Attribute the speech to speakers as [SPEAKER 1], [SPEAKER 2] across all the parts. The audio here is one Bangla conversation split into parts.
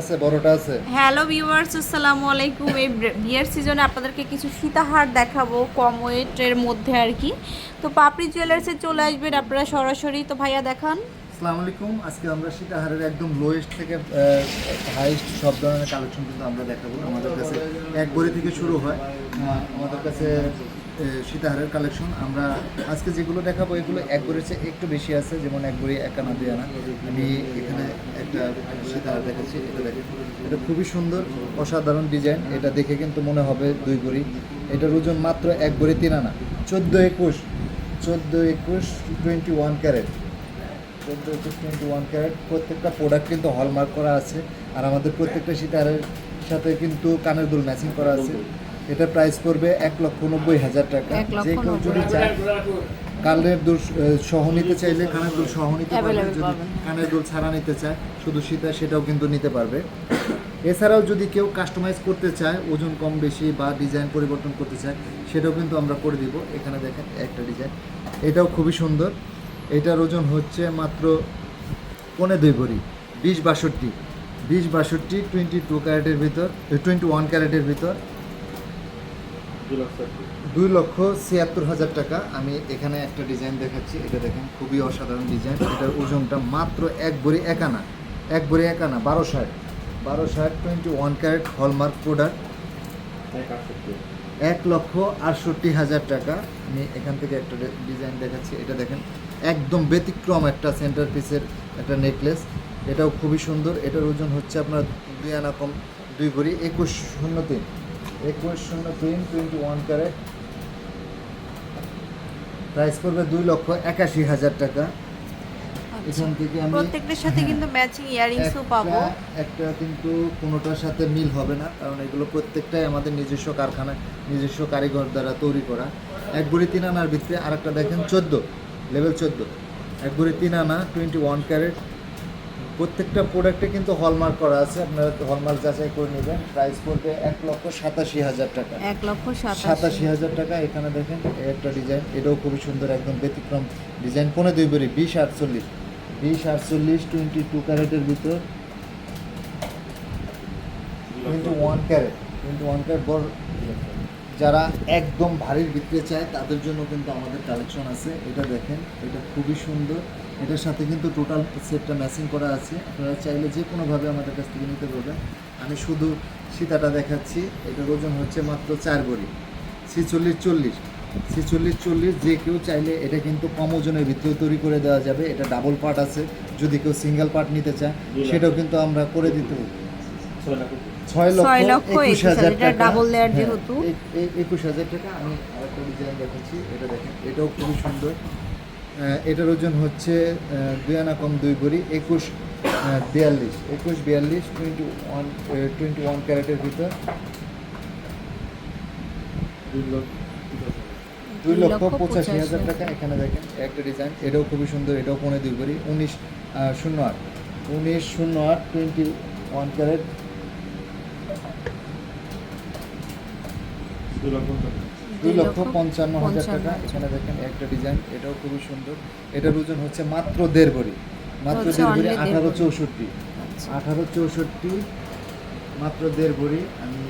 [SPEAKER 1] আছে বড়টা আছে।
[SPEAKER 2] হ্যালো ভিউয়ার্স আসসালামু আলাইকুম। এই বিয়ের সিজনে আপনাদেরকে কিছু সীতাহার দেখাবো কম ওয়েটের মধ্যে আর কি। তো পাপড়ি জুয়েলার্সে চলে আসবেন আপনারা সরাসরি। তো ভাইয়া দেখান।
[SPEAKER 1] আসসালামু আলাইকুম। আজকে আমরা সীতাহারের একদম লোয়েস্ট থেকে হাইস্ট সব ধরনের কালেকশন কিন্তু আমরা দেখাবো। আমাদের কাছে এক বড়ি থেকে শুরু হয়। আমাদের কাছে সীতাহারের কালেকশন আমরা আজকে যেগুলো দেখাবো, এগুলো এক চেয়ে একটু বেশি আছে, যেমন এক বড়ি এক দুই আনা আমি এখানে একটা সীতাহার দেখাচ্ছি, এটা দেখেন। এটা খুবই সুন্দর, অসাধারণ ডিজাইন এটা দেখে কিন্তু মনে হবে দুই বড়ি এটার ওজন মাত্র এক বড়ি তিন আনা। চোদ্দ একুশ চোদ্দ একুশ টোয়েন্টি ওয়ান ক্যারেট চোদ্দ একুশ টোয়েন্টি ওয়ান ক্যারেট প্রত্যেকটা প্রোডাক্ট কিন্তু হলমার্ক করা আছে, আর আমাদের প্রত্যেকটা সীতারের সাথে কিন্তু কানের দুল ম্যাচিং করা আছে। এটা প্রাইস পড়বে এক লক্ষ নব্বই হাজার টাকা। যে কেউ যদি চায় কানের দুল সহ নিতে চাইলে কানের দুল সহ নিতে পারবে। যদি কানের দুল ছাড়া নিতে চায় শুধু সীতা সেটাও কিন্তু নিতে পারবে। এছাড়াও যদি কেউ কাস্টমাইজ করতে চায় ওজন কম বেশি বা ডিজাইন পরিবর্তন করতে চায় সেটাও কিন্তু আমরা করে দিব। এখানে দেখেন একটা ডিজাইন এটাও খুবই সুন্দর। এটার ওজন হচ্ছে মাত্র পনে দুই ভরি বিশ বাষট্টি। বিশ বাষট্টি টোয়েন্টি টু ক্যারেটের ভিতর টোয়েন্টি ওয়ান ক্যারেটের ভিতর। দুই লক্ষ ছিয়াত্তর হাজার টাকা। আমি এখানে একটা ডিজাইন দেখাচ্ছি। এটা দেখেন খুবই অসাধারণ ডিজাইন এটার ওজনটা মাত্র এক ভরি এক আনা। এক ভরি এক আনা বারো ষাট। বারো ষাট twenty one carat hallmark product এক লক্ষ আটষট্টি হাজার টাকা। আমি এখান থেকে একটা ডিজাইন দেখাচ্ছি। এটা দেখেন একদম ব্যতিক্রম একটা সেন্টার পিসের একটা নেকলেস এটাও খুবই সুন্দর। এটার ওজন হচ্ছে আপনার দুই আনা কম দুই ভরি একুশ শূন্য তিন। একুশ শূন্য তিন টোয়েন্টি ওয়ান ক্যারেট প্রাইস পড়বে দুই লক্ষ একাশি হাজার টাকা। এখান থেকে আমি
[SPEAKER 2] প্রত্যেকটার সাথে কিন্তু ম্যাচিং ইয়ারিংসও পাবো।
[SPEAKER 1] একটা কিন্তু কোনোটার সাথে মিল হবে না কারণ এগুলো প্রত্যেকটাই আমাদের নিজস্ব কারখানায় নিজস্ব কারিগর দ্বারা তৈরি করা। এক বুড়ি তিন আনার ভিতরে আরেকটা দেখেন চোদ্দ লেভেল চোদ্দ। এক বুড়ি তিন আনা টোয়েন্টি ওয়ান ক্যারেট প্রত্যেকটা প্রোডাক্টে কিন্তু হলমার্ক করা আছে। আপনারা হলমার্ক যাচাই করে নেবেন। প্রাইস পড়বে এক লক্ষ সাতাশি হাজার টাকা।
[SPEAKER 2] এক লক্ষ সাতাশি।
[SPEAKER 1] হাজার টাকা। এখানে দেখেন একটা ডিজাইন এটাও খুবই সুন্দর একদম ব্যতিক্রম ডিজাইন পনেরো দুই বড়ি বিশ আটচল্লিশ। বিশ আটচল্লিশ টোয়েন্টি টু ক্যারেটের ভিতর। Twenty one carat. Twenty one carat বড়। যারা একদম ভারীর ভিতরে চায় তাদের জন্য কিন্তু আমাদের কালেকশন আছে। এটা দেখেন এটা খুবই সুন্দর। এটার সাথে কিন্তু টোটাল সেটটা ম্যাচিং করা আছে। আপনারা চাইলে যে কোনোভাবে আমাদের কাছ থেকে নিতে পারবেন। আমি শুধু সীতাটা দেখাচ্ছি। এটার ওজন হচ্ছে মাত্র চার বড়ি। ছিচল্লিশ চল্লিশ। ছিচল্লিশ চল্লিশ যে কেউ চাইলে এটা কিন্তু কম ওজনের ভিতরেও তৈরি করে দেওয়া যাবে। এটা ডাবল পার্ট আছে। যদি কেউ সিঙ্গেল পার্ট নিতে চায় সেটাও কিন্তু আমরা করে দিতে পারব ছয় লক্ষ একুশ
[SPEAKER 2] হাজার,
[SPEAKER 1] টাকা। হ্যাঁ, একুশ হাজার টাকা। আমি আরেকটা ডিজাইন দেখাচ্ছি। এটা দেখেন এটাও খুবই সুন্দর। এটার ওজন হচ্ছে দুই আনা কম দুই ভরি একুশ বিয়াল্লিশ। একুশ বিয়াল্লিশ টোয়েন্টি ওয়ান টোয়েন্টি ওয়ান ক্যারেটের ভিতর। দুই লক্ষ পঁচাশি হাজার। টাকা। এখানে দেখেন একটা ডিজাইন এটাও খুবই সুন্দর এটাও পনেরো দুই ভরি উনিশ শূন্য আট। উনিশ শূন্য আট টোয়েন্টি ওয়ান ক্যারেট। দুই লক্ষ পঞ্চান্ন হাজার টাকা। এখানে দেখেন একটা ডিজাইন এটাও খুবই সুন্দর। এটার ওজন হচ্ছে মাত্র দেড় ভরি। মাত্র দেড় ভরি আঠারো চৌষট্টি।
[SPEAKER 2] আচ্ছা।
[SPEAKER 1] আঠারো চৌষট্টি মাত্র দেড় ভরি। আমি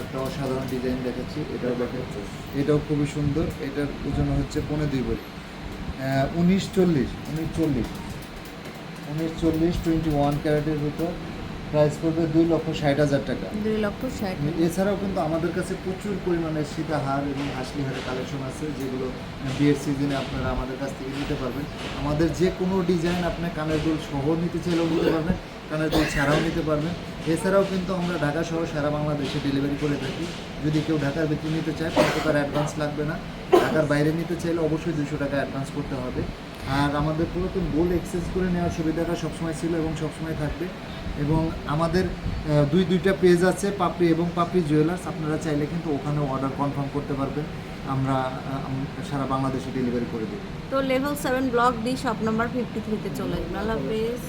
[SPEAKER 1] একটা অসাধারণ ডিজাইন দেখাচ্ছি। এটাও দেখাচ্ছি এটাও খুবই সুন্দর। এটার ওজন হচ্ছে পনেরো দুই ভরি। উনিশ চল্লিশ উনিশ চল্লিশ। উনিশ চল্লিশ টোয়েন্টি ওয়ান ক্যারেটের ভিতর। প্রাইস পড়বে দুই লক্ষ ষাট হাজার টাকা।
[SPEAKER 2] দুই লক্ষ ষাট
[SPEAKER 1] এছাড়াও কিন্তু আমাদের কাছে প্রচুর পরিমাণে সীতাহার এবং হাসলি হারের কালেকশন আছে যেগুলো বিয়ের সিজনে আপনারা আমাদের কাছ থেকে নিতে পারবেন। আমাদের যে কোনো ডিজাইন আপনি কানের দুল সহ নিতে চাইলেও নিতে পারবেন কানের দুল ছাড়াও নিতে পারবেন। এছাড়াও কিন্তু আমরা ঢাকা সহ সারা বাংলাদেশে ডেলিভারি করে থাকি। যদি কেউ ঢাকার ভিতরে নিতে চায় কোনো প্রকার অ্যাডভান্স লাগবে না। ঢাকার বাইরে নিতে চাইলে অবশ্যই দুশো টাকা অ্যাডভান্স করতে হবে। আর আমাদের পুরাতন গোল্ড এক্সচেঞ্জ করে নেওয়ার সুবিধাটা সবসময় ছিল এবং সবসময় থাকবে। এবং আমাদের দুই দুইটা পেজ আছে, পাপড়ি এবং পাপড়ি জুয়েলার্স আপনারা চাইলে কিন্তু ওখানেও অর্ডার কনফার্ম করতে পারবেন। আমরা সারা বাংলাদেশে ডেলিভারি করে দেবো।
[SPEAKER 2] তো level seven block D shop number fifty থ্রিতে চলে আসবেন আল্লাহ হাফেজ।